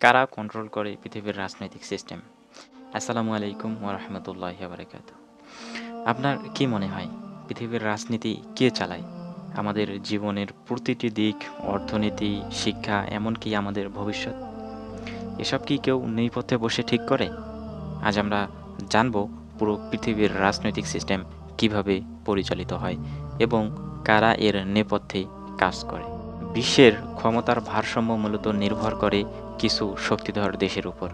কারা কন্ট্রোল করে পৃথিবীর রাজনৈতিক সিস্টেম আসসালামু আলাইকুম ওরহমতুল্লাহ বারকাত আপনার কি মনে হয়, পৃথিবীর রাজনীতি কে চালায়? আমাদের জীবনের প্রতিটি দিক, অর্থনীতি, শিক্ষা, এমনকি আমাদের ভবিষ্যৎ। এসব কি কেউ নেপথ্যে বসে ঠিক করে? আজ আমরা জানব পুরো পৃথিবীর রাজনৈতিক সিস্টেম কীভাবে পরিচালিত হয় এবং কারা এর নেপথ্যে কাজ করে। বিশ্বের ক্ষমতার ভারসাম্য মূলত নির্ভর করে কিছু শক্তিধর দেশের উপর।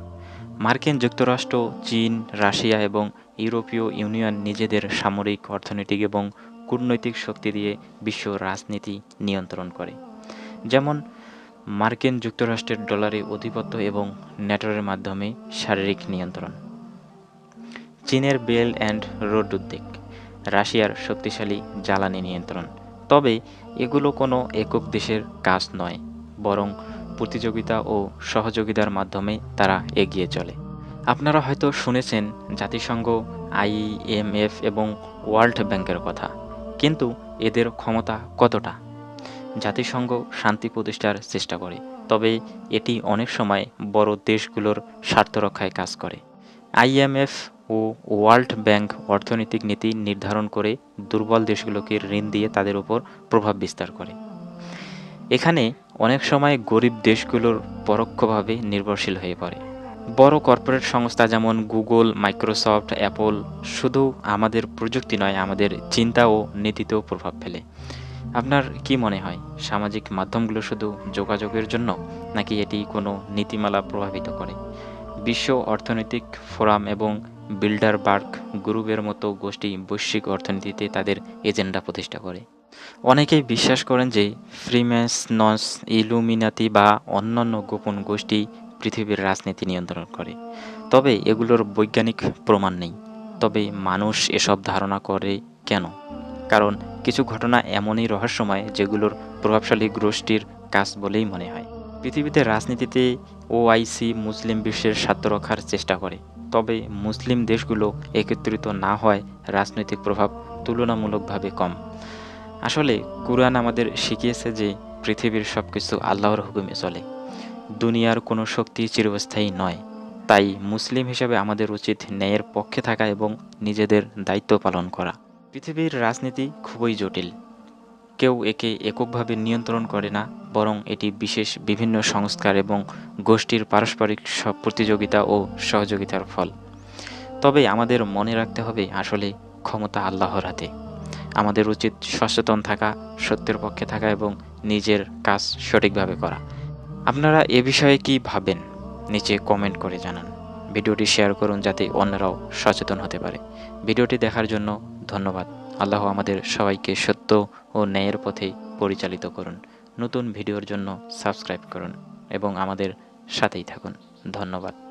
মার্কিন যুক্তরাষ্ট্র, চীন, রাশিয়া এবং ইউরোপীয় ইউনিয়ন নিজেদের সামরিক অর্থনৈতিক এবং কূটনৈতিক শক্তি দিয়ে বিশ্ব রাজনীতি নিয়ন্ত্রণ করে। যেমন, মার্কিন যুক্তরাষ্ট্রের ডলারে আধিপত্য এবং নেটোর মাধ্যমে শারীরিক নিয়ন্ত্রণ। চীনের বেল অ্যান্ড রোড উদ্যোগ রাশিয়ার শক্তিশালী জ্বালানি নিয়ন্ত্রণ। তবে এগুলো কোনো একক দেশের কাজ নয়, বরং প্রতিযোগিতা ও সহযোগিতার মাধ্যমে তারা এগিয়ে চলে। আপনারা হয়তো শুনেছেন জাতিসংঘ আইএমএফ এবং ওয়ার্ল্ড ব্যাংকের কথা, কিন্তু এদের ক্ষমতা কতটা? জাতিসংঘ শান্তি প্রতিষ্ঠার চেষ্টা করে, তবে এটি অনেক সময় বড় দেশগুলোর স্বার্থ রক্ষায় কাজ করে। আইএমএফ ও ওয়ার্ল্ড ব্যাংক অর্থনৈতিক নীতি নির্ধারণ করে দুর্বল দেশগুলোকে ঋণ দিয়ে তাদের উপর প্রভাব বিস্তার করে। এখানে অনেক সময় গরিব দেশগুলোর পরোক্ষভাবে নির্ভরশীল হয়ে পড়ে। বড় কর্পোরেট সংস্থা যেমন গুগল, মাইক্রোসফট, অ্যাপল শুধু আমাদের প্রযুক্তি নয়, আমাদের চিন্তা ও নীতিতেও প্রভাব ফেলে। আপনার কি মনে হয়, সামাজিক মাধ্যমগুলো শুধু যোগাযোগের জন্য, নাকি এটি কোনো নীতিমালা প্রভাবিত করে? বিশ্ব অর্থনৈতিক ফোরাম এবং বিল্ডারবার্গ গ্রুপের মতো গোষ্ঠী বৈশ্বিক অর্থনীতিতে তাদের এজেন্ডা প্রতিষ্ঠা করে। অনেকেই বিশ্বাস করেন যে ফ্রিম্যাসনস ইলুমিনাতি বা অন্যান্য গোপন গোষ্ঠী পৃথিবীর রাজনীতি নিয়ন্ত্রণ করে। তবে এগুলোর বৈজ্ঞানিক প্রমাণ নেই। তবে মানুষ এসব ধারণা করে কেন? কারণ কিছু ঘটনা এমনই রহস্যময় যেগুলোর প্রভাবশালী গোষ্ঠীর কাজ বলেই মনে হয়। পৃথিবীতে রাজনীতিতে ওআইসি মুসলিম বিশ্বের স্বার্থ রক্ষার চেষ্টা করে। তবে মুসলিম দেশগুলো একত্রিত না হয় রাজনৈতিক প্রভাব তুলনামূলকভাবে কম। আসলে কুরআন আমাদের শিখিয়েছে যে পৃথিবীর সব কিছু আল্লাহর হুকুমে চলে। দুনিয়ার কোনো শক্তি চিরস্থায়ী নয়। তাই মুসলিম হিসেবে আমাদের উচিত ন্যায়ের পক্ষে থাকা এবং নিজেদের দায়িত্ব পালন করা। পৃথিবীর রাজনীতি খুবই জটিল। কেউ একে এককভাবে নিয়ন্ত্রণ করে না বরং এটি বিশেষ বিভিন্ন সংস্কার এবং গোষ্ঠীর পারস্পরিক প্রতিযোগিতা ও সহযোগিতার ফল। তবে আমাদের মনে রাখতে হবে আসলে ক্ষমতা আল্লাহর হাতে। আমাদের উচিত সচেতন থাকা, সত্যের পক্ষে থাকা এবং নিজের কাজ সঠিকভাবে করা। আপনারা এ বিষয়ে কি ভাবেন? নিচে কমেন্ট করে জানান। ভিডিওটি শেয়ার করুন যাতে অন্যরাও সচেতন হতে পারে। ভিডিওটি দেখার জন্য ধন্যবাদ। আল্লাহ আমাদের সবাইকে সত্য ও ন্যায়ের পথে পরিচালিত করুন। নতুন ভিডিওর জন্য সাবস্ক্রাইব করুন এবং আমাদের সাথেই থাকুন। ধন্যবাদ।